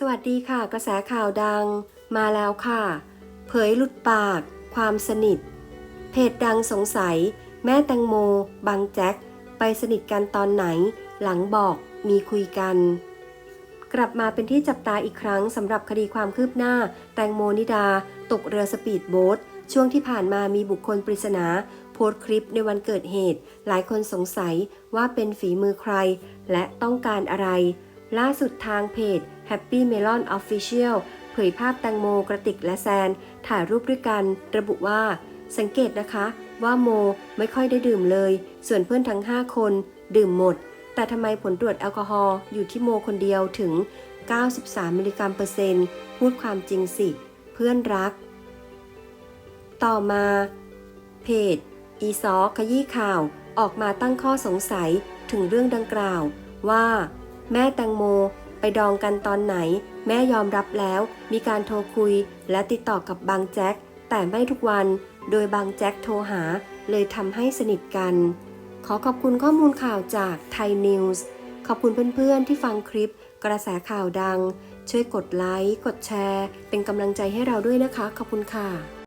สวัสดีค่ะ กระแสข่าวดังมาแล้วค่ะ เผยหลุดปาก ความสนิท เพจดังสงสัย แม่แตงโม บังแจ็ค ไปสนิทกันตอนไหน หลังบอกมีคุยกัน กลับมาเป็นที่จับตาอีกครั้งสำหรับคดีความคืบหน้า แตงโมนิดา ตกเรือสปีดโบ๊ทช่วงที่ผ่านมามีบุคคลปริศนา โพสต์คลิปในวันเกิดเหตุ หลายคนสงสัยว่าเป็นฝีมือใคร และต้องการอะไร ล่าสุดทางเพจ Happy Melon Official เผยภาพแตงโมกระติกและแซน ถ่ายรูปด้วยกัน ระบุว่า สังเกตนะคะ ว่าโมไม่ค่อยได้ดื่มเลย ส่วนเพื่อนทั้ง 5 คน ดื่มหมด แต่ทำไมผลตรวจแอลกอฮอล์อยู่ที่โมคนเดียวถึง 93 มิลลิกรัมเปอร์เซ็นต์ พูดความจริงสิ เพื่อนรัก ต่อมา เพจ อีซอขยี้ข่าว ออกมาตั้งข้อสงสัยถึงเรื่องดังกล่าวว่า แม่แตงโม ไปดองกันตอนไหน แม่ยอมรับแล้ว มีการโทรคุย และติดต่อกับบางแจ็ค แต่ไม่ทุกวัน โดยบางแจ็คโทรหา เลยทำให้สนิทกัน ขอขอบคุณข้อมูลข่าวจากไทยนิวส์ขอบคุณเพื่อนๆที่ฟังคลิป กระแสข่าวดัง ช่วยกดไลค์ กดแชร์ เป็นกำลังใจให้เราด้วยนะคะ ขอบคุณค่ะ